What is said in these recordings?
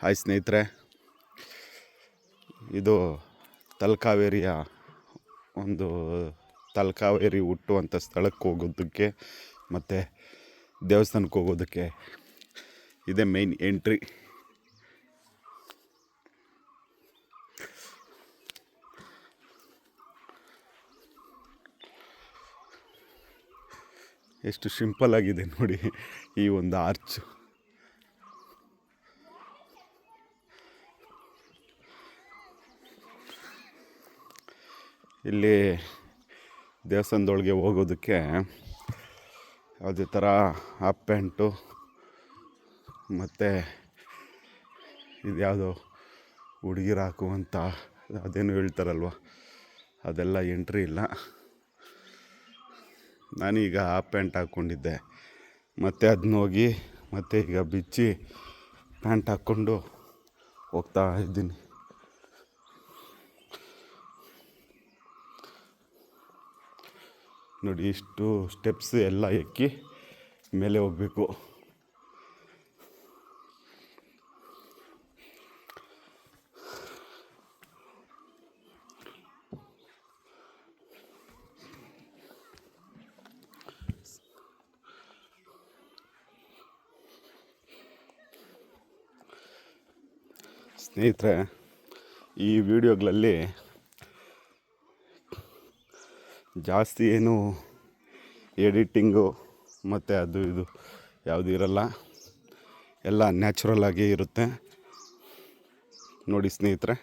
Hi ಸ್ನೇಹಿತರೆ. ಇದು ತಲಕಾವೇರಿಯ ಒಂದು ತಲಕಾವೇರಿ ಹುಟ್ಟುವಂಥ ಸ್ಥಳಕ್ಕೆ ಹೋಗೋದಕ್ಕೆ ಮತ್ತು ದೇವಸ್ಥಾನಕ್ಕೆ ಹೋಗೋದಕ್ಕೆ ಇದೇ ಮೇಯ್ನ್ ಎಂಟ್ರಿ ಎಷ್ಟು ಸಿಂಪಲ್ ಆಗಿದೆ ನೋಡಿ ಈ ಒಂದು ಆರ್ಚ್ ಇಲ್ಲಿ ದೇವಸ್ಥಾನದೊಳಗೆ ಹೋಗೋದಕ್ಕೆ ಯಾವುದೇ ಥರ ಹಾಫ್ ಪ್ಯಾಂಟು ಮತ್ತು ಇದು ಯಾವುದೋ ಹುಡುಗಿರು ಹಾಕುವಂಥ ಅದೇನು ಹೇಳ್ತಾರಲ್ವ? ಅದೆಲ್ಲ ಎಂಟ್ರಿ ಇಲ್ಲ. ನಾನೀಗ ಆ ಪ್ಯಾಂಟ್ ಹಾಕ್ಕೊಂಡಿದ್ದೆ ಮತ್ತು ಅದನ್ನ ಹೋಗಿ ಮತ್ತೆ ಈಗ ಬಿಚ್ಚಿ ಪ್ಯಾಂಟ್ ಹಾಕ್ಕೊಂಡು ಹೋಗ್ತಾ ಇದ್ದೀನಿ. ನೋಡಿ ಇಷ್ಟು ಸ್ಟೆಪ್ಸ್ ಎಲ್ಲ ಎಕ್ಕಿ ಮೇಲೆ ಹೋಗಬೇಕು. ಸ್ನೇಹಿತರೆ ಈ ವಿಡಿಯೋಗಳಲ್ಲಿ ಜಾಸ್ತಿ ಏನು ಎಡಿಟಿಂಗು ಮತ್ತು ಅದು ಇದು ಯಾವುದು ಇರಲ್ಲ. ಎಲ್ಲ ನ್ಯಾಚುರಲ್ ಆಗೇ ಇರುತ್ತೆ. ನೋಡಿ ಸ್ನೇಹಿತರೆ.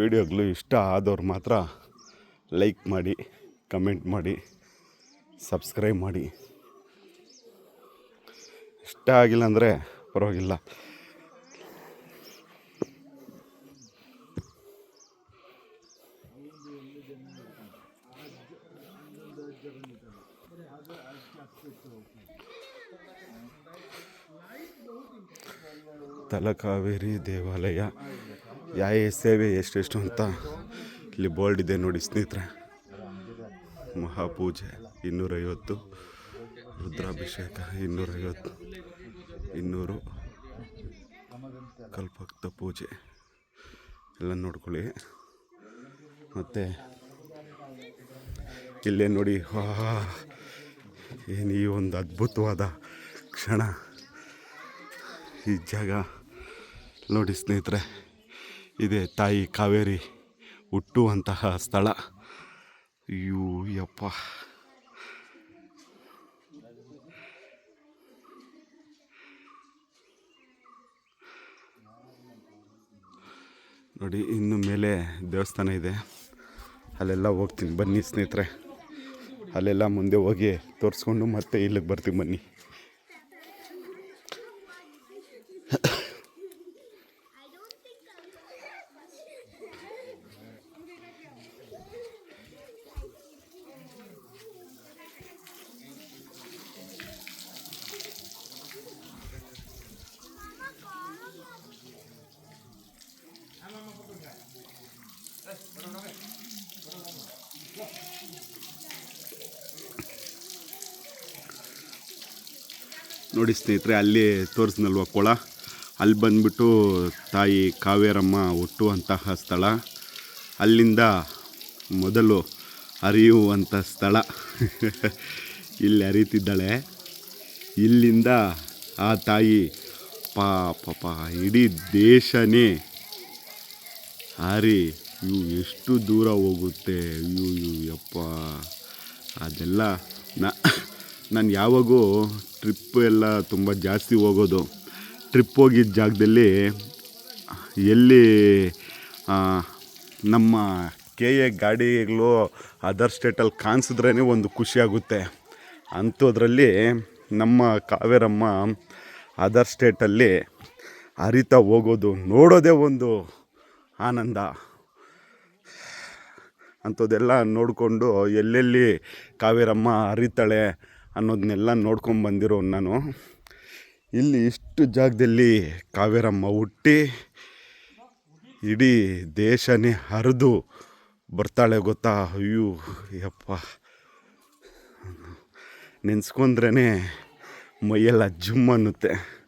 ವಿಡಿಯೋಗಳು ಇಷ್ಟ ಆದವ್ರು ಮಾತ್ರ ಲೈಕ್ ಮಾಡಿ ಕಮೆಂಟ್ ಮಾಡಿ ಸಬ್ಸ್ಕ್ರೈಬ್ ಮಾಡಿ. ಇಷ್ಟ ಆಗಿಲ್ಲ ಅಂದರೆ ಪರವಾಗಿಲ್ಲ. ತಲಕಾವೇರಿ ದೇವಾಲಯ. ಯಾವ ಸೇವೆ ಎಷ್ಟೆಷ್ಟು ಅಂತ ಇಲ್ಲಿ ಬೋರ್ಡ್ ಇದೆ ನೋಡಿ ಸ್ನೇಹಿತರೆ. ಮಹಾಪೂಜೆ ಇನ್ನೂರೈವತ್ತು, ರುದ್ರಾಭಿಷೇಕ ಇನ್ನೂರೈವತ್ತು. ಇನ್ನೂರು. ಕಲ್ಪಕ್ತ ಪೂಜೆ. ಎಲ್ಲ ನೋಡ್ಕೊಳ್ಳಿ. ಮತ್ತು ಇಲ್ಲೇ ನೋಡಿ ವಾ ಏನು ಈ ಒಂದು ಅದ್ಭುತವಾದ ಕ್ಷಣ. ಈ ಜಾಗ ನೋಡಿ ಸ್ನೇಹಿತರೆ, ಇದೆ ತಾಯಿ ಕಾವೇರಿ ಹುಟ್ಟುವಂತಹ ಸ್ಥಳ. ಅಯ್ಯೋ, ಯಪ್ಪ. ನೋಡಿ, ಇನ್ನು ಮೇಲೆ ದೇವಸ್ಥಾನ ಇದೆ. ಅಲ್ಲೆಲ್ಲ ಹೋಗ್ತೀನಿ. ಬನ್ನಿ ಸ್ನೇಹಿತರೆ. ಅಲ್ಲೆಲ್ಲ ಮುಂದೆ ಹೋಗಿ ತೋರಿಸ್ಕೊಂಡು ಮತ್ತೆ ಇಲ್ಲಿಗೆ ಬರ್ತೀನಿ ಬನ್ನಿ. ನೋಡಿ ಸ್ನೇಹಿತರೆ, ಅಲ್ಲಿ ತೋರಿಸ್ನಲ್ವ ಕೊಳ? ಅಲ್ಲಿ ಬಂದ್ಬಿಟ್ಟು ತಾಯಿ ಕಾವೇರಮ್ಮ ಹುಟ್ಟುವಂತಹ ಸ್ಥಳ. ಅಲ್ಲಿಂದ ಮೊದಲು ಅರಿಯುವಂಥ ಸ್ಥಳ. ಇಲ್ಲಿ ಅರಿತಿದ್ದಾಳೆ ಇಲ್ಲಿಂದ ಆ ತಾಯಿ ಪಾ ಪಾಪ, ಇಡೀ ದೇಶನೇ ಹಾರಿ, ಇವು ಎಷ್ಟು ದೂರ ಹೋಗುತ್ತೆ? ಇವು ಇವು ಯಪ್ಪ ಅದೆಲ್ಲ ನಾನು ಯಾವಾಗೂ ಟ್ರಿಪ್ ಎಲ್ಲ ತುಂಬ ಜಾಸ್ತಿ ಹೋಗೋದು. ಟ್ರಿಪ್ ಹೋಗಿದ್ದ ಜಾಗದಲ್ಲಿ ಎಲ್ಲಿ ನಮ್ಮ ಕೆ ಎ ಗಾಡಿಗಳು ಅದರ್ ಸ್ಟೇಟಲ್ಲಿ ಕಾಣಿಸಿದ್ರೇ ಒಂದು ಖುಷಿಯಾಗುತ್ತೆ ಅಂಥದ್ರಲ್ಲಿ ನಮ್ಮ ಕಾವೇರಮ್ಮ ಅದರ್ ಸ್ಟೇಟಲ್ಲಿ ಅರಿತಾ ಹೋಗೋದು ನೋಡೋದೇ ಒಂದು ಆನಂದ. ಅಂಥದ್ದೆಲ್ಲ ನೋಡಿಕೊಂಡು ಎಲ್ಲೆಲ್ಲಿ ಕಾವೇರಮ್ಮ ಹರಿತಾಳೆ ಅನ್ನೋದನ್ನೆಲ್ಲ ನೋಡ್ಕೊಂಡು ಬಂದಿರೋ ನಾನು. ಇಲ್ಲಿ ಇಷ್ಟು ಜಾಗದಲ್ಲಿ ಕಾವೇರಮ್ಮ ಹುಟ್ಟಿ ಇಡೀ ದೇಶನೇ ಹರಿದು ಬರ್ತಾಳೆ ಗೊತ್ತಾ? ಅಯ್ಯೋ, ಯಪ್ಪ. ನೆನೆಸ್ಕೊಂಡ್ರೇ ಮೈಯೆಲ್ಲ ಜುಮ್ ಅನ್ನುತ್ತೆ.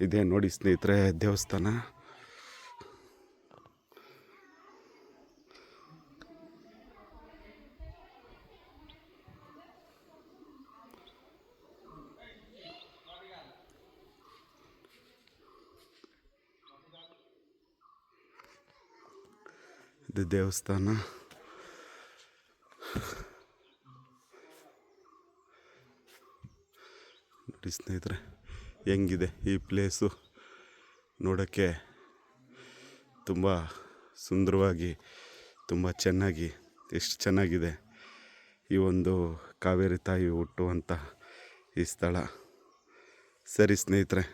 ಇದೆ ನೋಡಿ ಸ್ನೇಹಿತರೆ ದೇವಸ್ಥಾನ. ಇದು ದೇವಸ್ಥಾನ ನೋಡಿ ಸ್ನೇಹಿತರೆ ಹೆಂಗಿದೆ ಈ ಪ್ಲೇಸು ನೋಡೋಕ್ಕೆ ತುಂಬ ಸುಂದರವಾಗಿ, ತುಂಬ ಚೆನ್ನಾಗಿ, ಎಷ್ಟು ಚೆನ್ನಾಗಿದೆ ಈ ಒಂದು ಕಾವೇರಿ ತಾಯಿ ಹುಟ್ಟುವಂಥ ಈ ಸ್ಥಳ. ಸರಿ ಸ್ನೇಹಿತರೆ,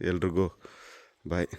ಎಲ್ರಿಗೂ ಬಾಯ್